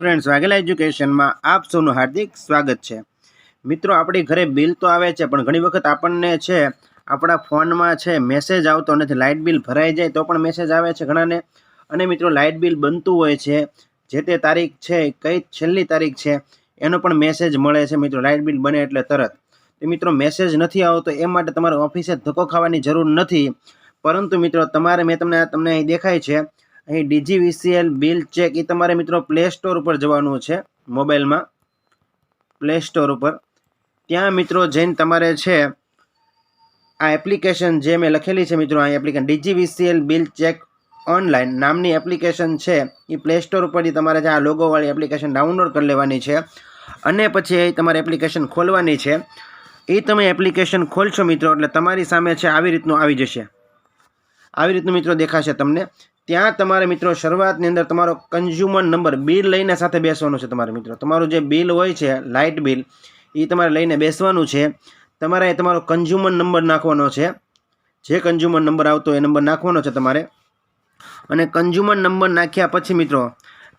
Friends Vaghela એજ્યુકેશનમાં આપ સૌનું હાર્દિક સ્વાગત છે. મિત્રો, આપણી ઘરે બિલ તો આવે છે, પણ ઘણી વખત આપણને છે, આપણા ફોનમાં છે મેસેજ આવતો નથી. લાઇટ બિલ ભરાઈ જાય તો પણ મેસેજ આવે છે ઘણાને. અને મિત્રો લાઇટ બિલ બનતું હોય છે, જે તે તારીખ છે, કઈ છેલ્લી તારીખ છે, એનો પણ મેસેજ મળે છે. મિત્રો લાઇટ બિલ બને એટલે તરત. તો મિત્રો મેસેજ નથી આવતો, એ માટે તમારે ઓફિસે ધક્કો ખાવાની જરૂર નથી. પરંતુ મિત્રો, તમારે મેં તમને તમને દેખાય છે અહીં ડીજીવીસીએલ બિલ ચેક એ તમારે મિત્રો પ્લે સ્ટોર ઉપર જવાનું છે, મોબાઈલમાં. પ્લે સ્ટોર ઉપર. ત્યાં મિત્રો જઈને તમારે છે, આ એપ્લિકેશન જે મેં લખેલી છે મિત્રો, આ application DGVCL bill check online નામની એપ્લિકેશન છે એ પ્લે સ્ટોર ઉપરથી તમારે જે આ લોગોવાળી એપ્લિકેશન ડાઉનલોડ કરી લેવાની છે. અને પછી એ તમારે એપ્લિકેશન ખોલવાની છે. એ તમે એપ્લિકેશન ખોલશો મિત્રો, એટલે તમારી સામે છે, આવી રીતનું આવી જશે. આવી રીતનું મિત્રો દેખાશે તમને. ત્યાં તમારે મિત્રો શરૂઆતની અંદર તમારો કન્ઝ્યુમર નંબર બિલ લઈને સાથે બેસવાનું છે તમારે મિત્રો. તમારું જે બિલ હોય છે લાઇટ બિલ એ તમારે લઈને બેસવાનું છે. તમારે એ તમારો કન્ઝ્યુમર નંબર નાખવાનો છે. જે કન્ઝ્યુમર નંબર આવતો એ નંબર નાખવાનો છે તમારે. અને કન્ઝ્યુમર નંબર નાખ્યા પછી મિત્રો,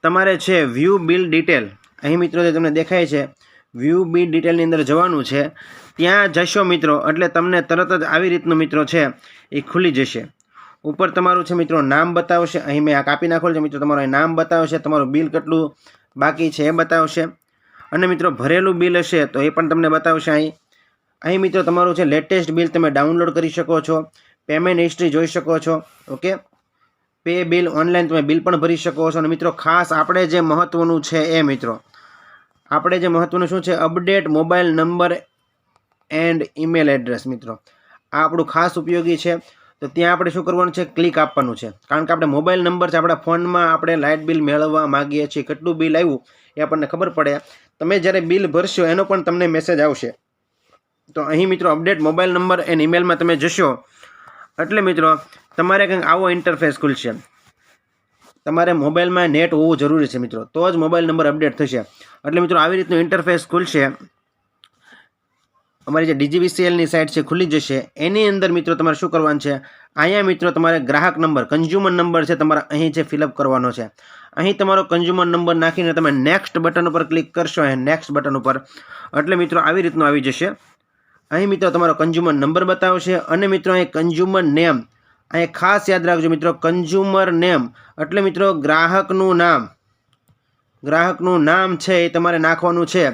તમારે છે વ્યૂ બિલ ડિટેલ અહીં મિત્રો જે તમને દેખાય છે વ્યૂ બિલ ડિટેલની અંદર જવાનું છે. ત્યાં જશો મિત્રો, એટલે તમને તરત જ આવી રીતનું મિત્રો છે, એ ખુલી જશે. ઉપર તમારું છે મિત્રો નામ બતાવશે, અહીં મેં આ કાપી નાખેલું છે, મિત્રો તમારું નામ બતાવશે, તમારું બિલ કેટલું બાકી છે એ બતાવશે. અને મિત્રો ભરેલું બિલ હશે તો એ પણ તમને બતાવશે અહીં. અહીં મિત્રો તમારું છે લેટેસ્ટ બિલ તમે ડાઉનલોડ કરી શકો છો, પેમેન્ટ હિસ્ટ્રી જોઈ શકો છો, ઓકે? પે બિલ ઓનલાઈન તમે બિલ પણ ભરી શકો છો. અને મિત્રો ખાસ આપણે જે મહત્ત્વનું છે એ મિત્રો, આપણે જે મહત્ત્વનું શું છે? Update mobile number and email address મિત્રો. આ આપણું ખાસ ઉપયોગી છે. તો ત્યાં આપણે શું કરવાનું છે? ક્લિક આપવાનું છે. કારણ કે આપણે મોબાઈલ નંબર છે, આપણા ફોનમાં આપણે લાઇટ બિલ મેળવવા માગીએ છીએ. કેટલું બિલ આવ્યું એ આપણને ખબર પડે. તમે જ્યારે બિલ ભરશો, એનો પણ તમને મેસેજ આવશે. તો અહીં મિત્રો અપડેટ મોબાઈલ નંબર એન્ડ ઈમેલમાં તમે જશો. એટલે મિત્રો, તમારે કંઈક આવો ઇન્ટરફેસ ખુલશે. તમારે મોબાઈલમાં નેટ હોવું જરૂરી છે મિત્રો. તો જ મોબાઈલ નંબર અપડેટ થશે. એટલે મિત્રો, આવી રીતનું ઇન્ટરફેસ ખુલશે. અમારી જે ડીજીવીસીએલની સાઇટ છે ખુલી જશે એની અંદર મિત્રો તમારે શું કરવાનું છે? અહીંયા મિત્રો તમારે ગ્રાહક નંબર કન્ઝ્યુમર નંબર છે તમારે અહીં છે ફિલઅપ કરવાનો છે. અહીં તમારો કન્ઝ્યુમર નંબર નાખીને તમે નેક્સ્ટ બટન ઉપર ક્લિક કરશો અહીં નેક્સ્ટ બટન ઉપર. એટલે મિત્રો આવી રીતનું આવી જશે. અહીં મિત્રો તમારો કન્ઝ્યુમર નંબર બતાવશે અને મિત્રો અહીં કન્ઝ્યુમર નેમ અહીં ખાસ યાદ રાખજો મિત્રો કન્ઝ્યુમર નેમ એટલે મિત્રો ગ્રાહકનું નામ. ગ્રાહકનું નામ છે એ તમારે નાખવાનું છે.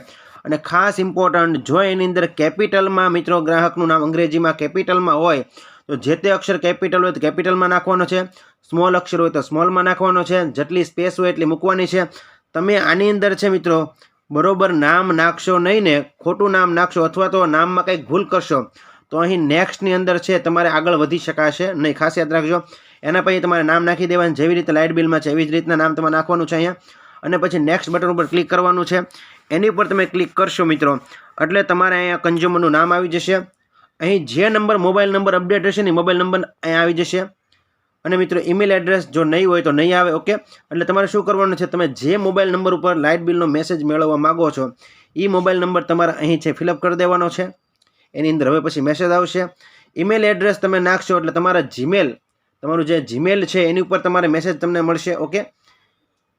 અને ખાસ ઇમ્પોર્ટન્ટ જો એની અંદર કેપિટલમાં મિત્રો ગ્રાહકનું નામ અંગ્રેજીમાં કેપિટલમાં હોય, તો જે તે અક્ષર કેપિટલ હોય તો કેપિટલમાં નાખવાનો છે. સ્મોલ અક્ષર હોય તો સ્મોલમાં નાખવાનો છે. જેટલી સ્પેસ હોય એટલી મૂકવાની છે. તમે આની અંદર છે મિત્રો, બરોબર નામ નાખશો નહીં ને, ખોટું નામ નાખશો અથવા તો નામમાં કંઈક ભૂલ કરશો, તો અહીં નેક્સ્ટની અંદર છે તમારે આગળ વધી શકાશે નહીં. ખાસ યાદ રાખજો, એના પછી તમારે નામ નાખી દેવાનું. જેવી રીતે લાઇટ બિલમાં છે, એવી જ રીતના નામ તમારે નાખવાનું છે અહીંયા. અને પછી નેક્સ્ટ બટન ઉપર ક્લિક કરવાનું છે. એની ઉપર તમે ક્લિક કરશો મિત્રો. એટલે તમારે અહીંયા કન્ઝ્યુમરનું નામ આવી જશે. અહીં જે નંબર મોબાઈલ નંબર અપડેટ હશે ને મોબાઈલ નંબર અહીંયા આવી જશે. અને મિત્રો ઈમેલ એડ્રેસ જો નહીં હોય તો નહીં આવે ઓકે એટલે તમારે શું કરવાનું છે? તમે જે મોબાઈલ નંબર ઉપર લાઇટ બિલનો મેસેજ મેળવવા માગો છો એ મોબાઈલ નંબર તમારે અહીં છે ફિલઅપ કરી દેવાનો છે. એની અંદર હવે પછી મેસેજ આવશે. ઈમેલ એડ્રેસ તમે નાખશો એટલે તમારા જીમેલ તમારું જે જીમેલ છે, એની ઉપર તમારે મેસેજ તમને મળશે ઓકે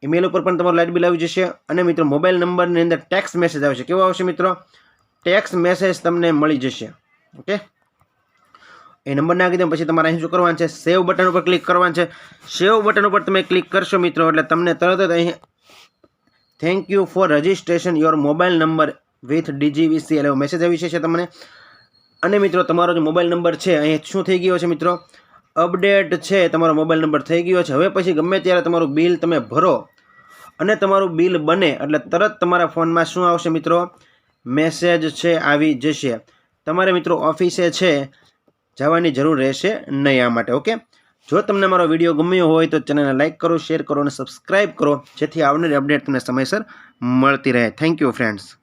ઈમેલ ઉપર પણ તમારું લાઇટ બિલ આવી જશે અને મિત્રો મોબાઈલ નંબરની અંદર ટેક્સ મેસેજ આવશે. કેવો આવશે મિત્રો? ટેક્સ મેસેજ તમને મળી જશે. ઓકે એ નંબર નાખી દે, પછી તમારે અહીં શું કરવાનું છે? સેવ બટન ઉપર ક્લિક કરવાનું છે. સેવ બટન ઉપર તમે ક્લિક કરશો મિત્રો, એટલે તમને તરત જ અહીં thank you for registration your mobile number with DGVC એવો મેસેજ આવી છે તમને. અને મિત્રો, તમારો જે મોબાઈલ નંબર છે, અહીં શું થઈ ગયો છે મિત્રો? અપડેટ છે, તમારો મોબાઈલ નંબર થઈ ગયો છે. હવે પછી ગમે ત્યારે તમારું બિલ તમે ભરો અને તમારું બિલ બને એટલે તરત તમારા ફોનમાં શું આવશે મિત્રો? મેસેજ છે, આવી જશે. તમારે મિત્રો ઓફિસે છે, જવાની જરૂર રહેશે નહીં આ માટે, ઓકે? જો તમને મારો વીડિયો ગમ્યો હોય તો ચેનલને લાઇક કરો, શેર કરો અને સબસ્ક્રાઈબ કરો, જેથી આવનારી અપડેટ તમને સમયસર મળતી રહે. Thank you, friends.